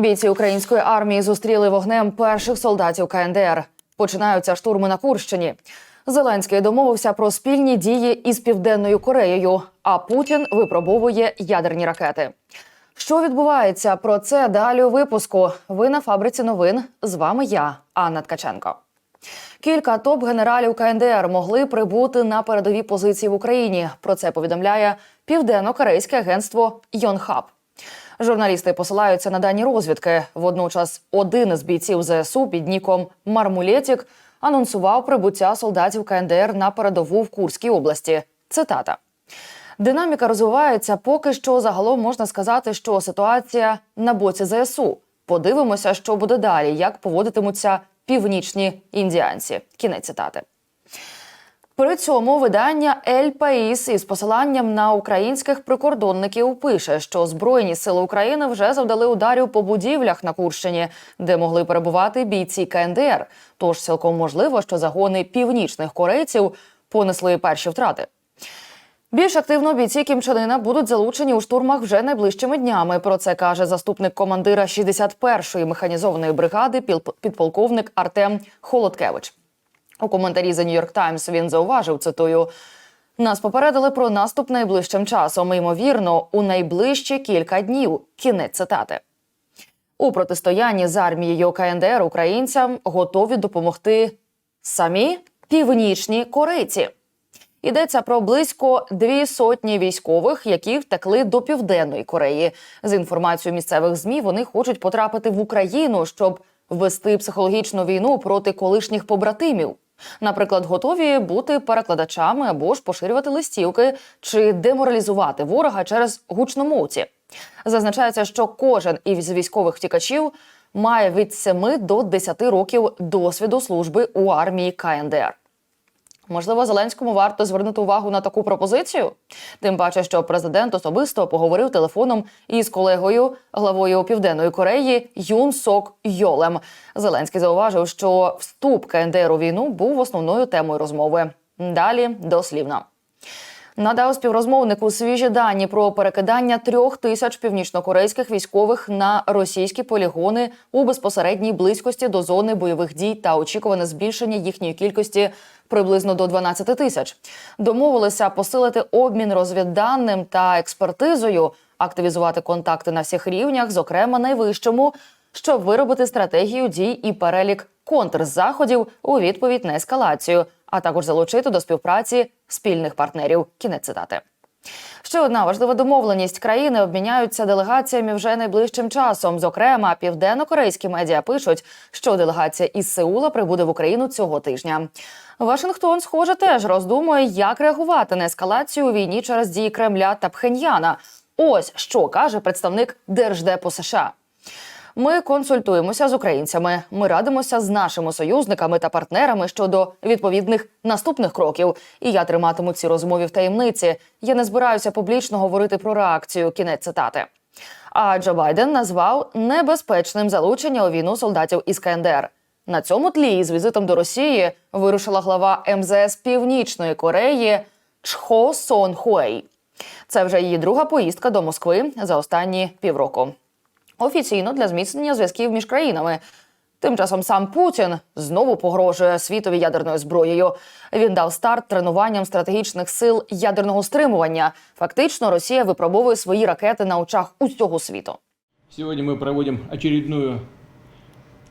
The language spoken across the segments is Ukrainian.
Бійці української армії зустріли вогнем перших солдатів КНДР. Починаються штурми на Курщині. Зеленський домовився про спільні дії із Південною Кореєю, а Путін випробовує ядерні ракети. Що відбувається? Про це далі у випуску. Ви на фабриці новин. З вами я, Анна Ткаченко. Кілька топ-генералів КНДР могли прибути на передові позиції в Україні. Про це повідомляє південно-корейське агентство Йонхаб. Журналісти посилаються на дані розвідки. Водночас, один із бійців ЗСУ під ніком Мармулєтік анонсував прибуття солдатів КНДР на передову в Курській області. Цитата. Динаміка розвивається. Поки що загалом можна сказати, що ситуація на боці ЗСУ. Подивимося, що буде далі, як поводитимуться північні індіанці. Кінець цитати. При цьому видання Ель Паїс із посиланням на українських прикордонників пише, що Збройні сили України вже завдали ударів по будівлях на Курщині, де могли перебувати бійці КНДР. Тож цілком можливо, що загони північних корейців понесли перші втрати. Більш активно бійці Кімчанина будуть залучені у штурмах вже найближчими днями. Про це каже заступник командира 61-ї механізованої бригади підполковник Артем Холодкевич. У коментарі за Нью-Йорк Таймс він зауважив, цитую. Нас попередили про наступ найближчим часом, ймовірно, у найближчі кілька днів. Кінець цитати. У протистоянні з армією КНДР українцям готові допомогти самі північні корейці. Йдеться про близько дві сотні військових, які втекли до південної Кореї. За інформацією місцевих змі, вони хочуть потрапити в Україну, щоб вести психологічну війну проти колишніх побратимів. Наприклад, готові бути перекладачами або ж поширювати листівки чи деморалізувати ворога через гучномовці. Зазначається, що кожен із військових втікачів має від 7 до 10 років досвіду служби у армії КНДР. Можливо, Зеленському варто звернути увагу на таку пропозицію. Тим паче, що президент особисто поговорив телефоном із колегою, главою Південної Кореї Юн Сок Йолем. Зеленський зауважив, що вступ КНДР у війну був основною темою розмови. Далі дослівно. Надав співрозмовнику свіжі дані про перекидання трьох тисяч північнокорейських військових на російські полігони у безпосередній близькості до зони бойових дій та очікуване збільшення їхньої кількості приблизно до 12 тисяч. Домовилися посилити обмін розвідданим та експертизою, активізувати контакти на всіх рівнях, зокрема найвищому, щоб виробити стратегію дій і перелік контрзаходів у відповідь на ескалацію, а також залучити до співпраці спільних партнерів. Кінець цитати. Ще одна важлива домовленість країни обміняються делегаціями вже найближчим часом. Зокрема, південно-корейські медіа пишуть, що делегація із Сеула прибуде в Україну цього тижня. Вашингтон, схоже, теж роздумує, як реагувати на ескалацію у війні через дії Кремля та Пхеньяна. Ось що каже представник Держдепу США. Ми консультуємося з українцями. Ми радимося з нашими союзниками та партнерами щодо відповідних наступних кроків. І я триматиму ці розмови в таємниці. Я не збираюся публічно говорити про реакцію. Кінець цитати. А Джо Байден назвав небезпечним залучення у війну солдатів із КНДР. На цьому тлі з візитом до Росії вирушила глава МЗС Північної Кореї Чхо Сон Хуей. Це вже її друга поїздка до Москви за останні півроку офіційно для зміцнення зв'язків між країнами. Тим часом сам Путін знову погрожує світові ядерною зброєю. Він дав старт тренуванням стратегічних сил ядерного стримування. Фактично, Росія випробовує свої ракети на очах усього світу. Сегодня мы проводим очередную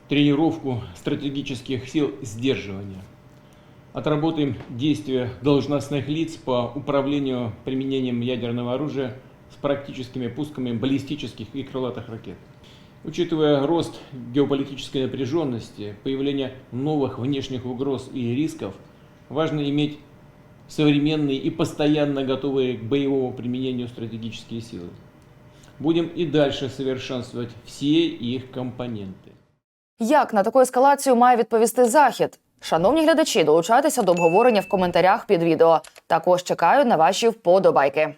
тренировку стратегических сил сдерживания. Отработаем действия должностных лиц по управлению применением ядерного оружия с практическими пусками баллистических и крылатых ракет. Учитывая рост геополитической напряженности, появление новых внешних угроз и рисков, важно иметь современные и постоянно готовые к боевому применению стратегические силы. Будем и дальше совершенствовать все их компоненты. Як на таку ескалацію має відповісти захід? Шановні глядачі, долучайтеся до обговорення в коментарях під відео. Також чекаю на ваші вподобайки.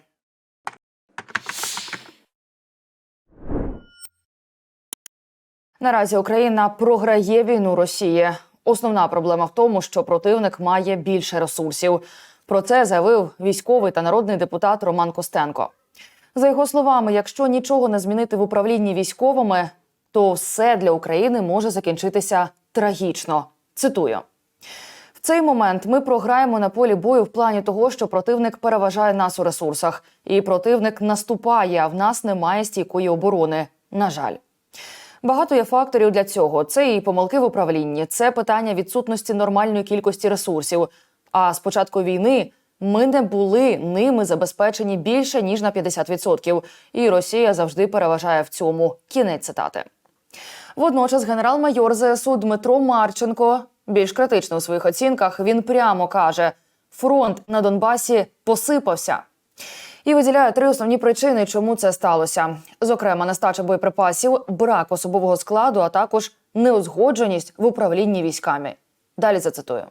Наразі Україна програє війну Росії. Основна проблема в тому, що противник має більше ресурсів. Про це заявив військовий та народний депутат Роман Костенко. За його словами, якщо нічого не змінити в управлінні військовими, то все для України може закінчитися трагічно. Цитую. В цей момент ми програємо на полі бою в плані того, що противник переважає нас у ресурсах, і противник наступає, а в нас немає стійкої оборони. На жаль. Багато є факторів для цього. Це і помилки в управлінні, це питання відсутності нормальної кількості ресурсів. А з початку війни ми не були ними забезпечені більше ніж на 50%. І Росія завжди переважає в цьому. Кінець цитати. Водночас генерал-майор ЗСУ Дмитро Марченко більш критично у своїх оцінках. Він прямо каже: фронт на Донбасі посипався. І виділяє три основні причини, чому це сталося: зокрема, нестача боєприпасів, брак особового складу, а також неузгодженість в управлінні військами. Далі зацитую.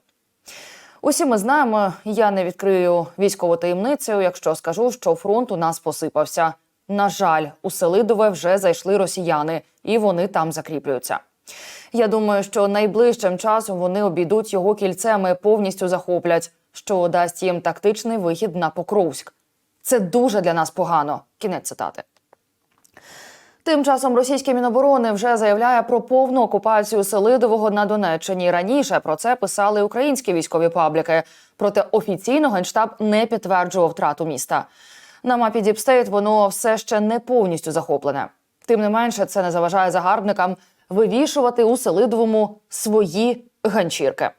Усі ми знаємо, я не відкрию військову таємницю, якщо скажу, що фронт у нас посипався. На жаль, у Селидове вже зайшли росіяни, і вони там закріплюються. Я думаю, що найближчим часом вони обійдуть його кільцем і повністю захоплять, що дасть їм тактичний вихід на Покровськ. Це дуже для нас погано. Кінець цитати. Тим часом російське міноборони вже заявляє про повну окупацію Селидового на Донеччині. Раніше про це писали українські військові пабліки. Проте офіційно генштаб не підтверджував втрату міста. На мапі Діпстейт воно все ще не повністю захоплене. Тим не менше, це не заважає загарбникам вивішувати у Селидовому свої ганчірки.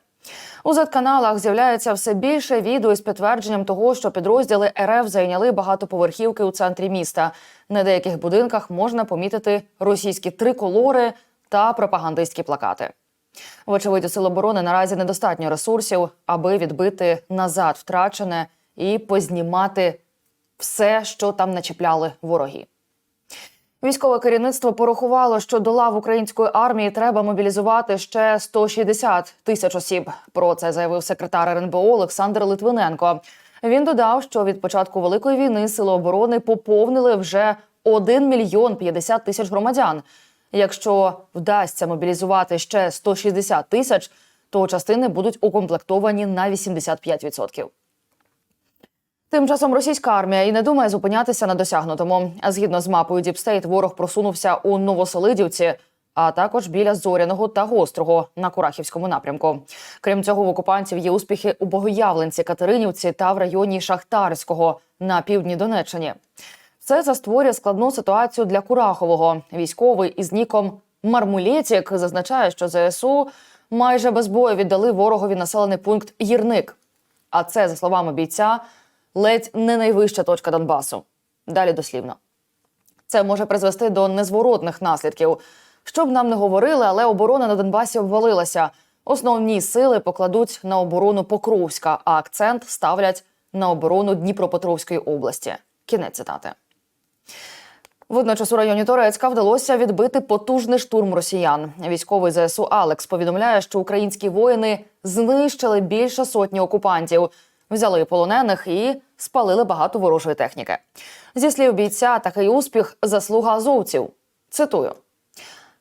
У Z-каналах з'являється все більше відео із підтвердженням того, що підрозділи РФ зайняли багатоповерхівки у центрі міста. На деяких будинках можна помітити російські триколори та пропагандистські плакати. Вочевидь, у Сил оборони наразі недостатньо ресурсів, аби відбити назад втрачене і познімати все, що там начепляли вороги. Військове керівництво порахувало, що до лав української армії треба мобілізувати ще 160 тисяч осіб. Про це заявив секретар РНБО Олександр Литвиненко. Він додав, що від початку великої війни сили оборони поповнили вже 1 мільйон 50 тисяч громадян. Якщо вдасться мобілізувати ще 160 тисяч, то частини будуть укомплектовані на 85%. Тим часом російська армія і не думає зупинятися на досягнутому. А згідно з мапою Діпстейт, ворог просунувся у Новоселидівці, а також біля Зоряного та Гострого на Курахівському напрямку. Крім цього, в окупантів є успіхи у Богоявленці, Катеринівці та в районі Шахтарського на півдні Донеччині. Це застворює складну ситуацію для Курахового. Військовий із ніком Мармулєтік зазначає, що ЗСУ майже без бою віддали ворогові населений пункт Гірник. А це, за словами бійця, ледь не найвища точка Донбасу. Далі дослівно. Це може призвести до незворотних наслідків. Що б нам не говорили, але оборона на Донбасі обвалилася. Основні сили покладуть на оборону Покровська, а акцент ставлять на оборону Дніпропетровської області. Кінець цитати. Водночас у районі Торецька вдалося відбити потужний штурм росіян. Військовий ЗСУ Алекс повідомляє, що українські воїни знищили більше сотні окупантів, взяли полонених і спалили багато ворожої техніки. Зі слів бійця, такий успіх заслуга азовців. Цитую.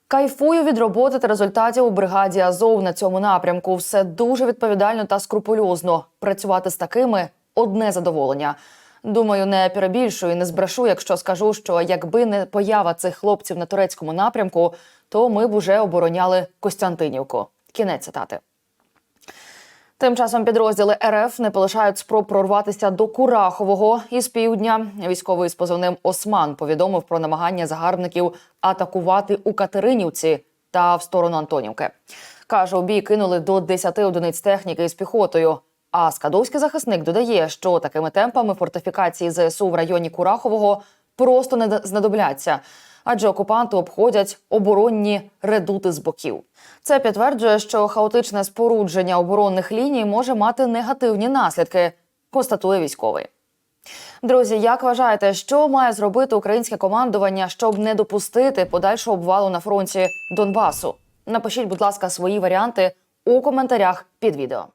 Кайфую від роботи та результатів у бригаді Азов на цьому напрямку. Все дуже відповідально та скрупульозно. Працювати з такими одне задоволення. Думаю, не перебільшую і не збрешу, якщо скажу, що якби не поява цих хлопців на турецькому напрямку, то ми б уже обороняли Костянтинівку. Кінець цитати. Тим часом підрозділи РФ не полишають спроб прорватися до Курахового із півдня. Військовий з позивним Осман повідомив про намагання загарбників атакувати у Катеринівці та в сторону Антонівки. Каже, у бій кинули до 10 одиниць техніки з піхотою. А скадовський захисник додає, що такими темпами фортифікації ЗСУ в районі Курахового просто не знадобляться, адже окупанти обходять оборонні редути з боків. Це підтверджує, що хаотичне спорудження оборонних ліній може мати негативні наслідки, констатує військовий. Друзі, як вважаєте, що має зробити українське командування, щоб не допустити подальшого обвалу на фронті Донбасу? Напишіть, будь ласка, свої варіанти у коментарях під відео.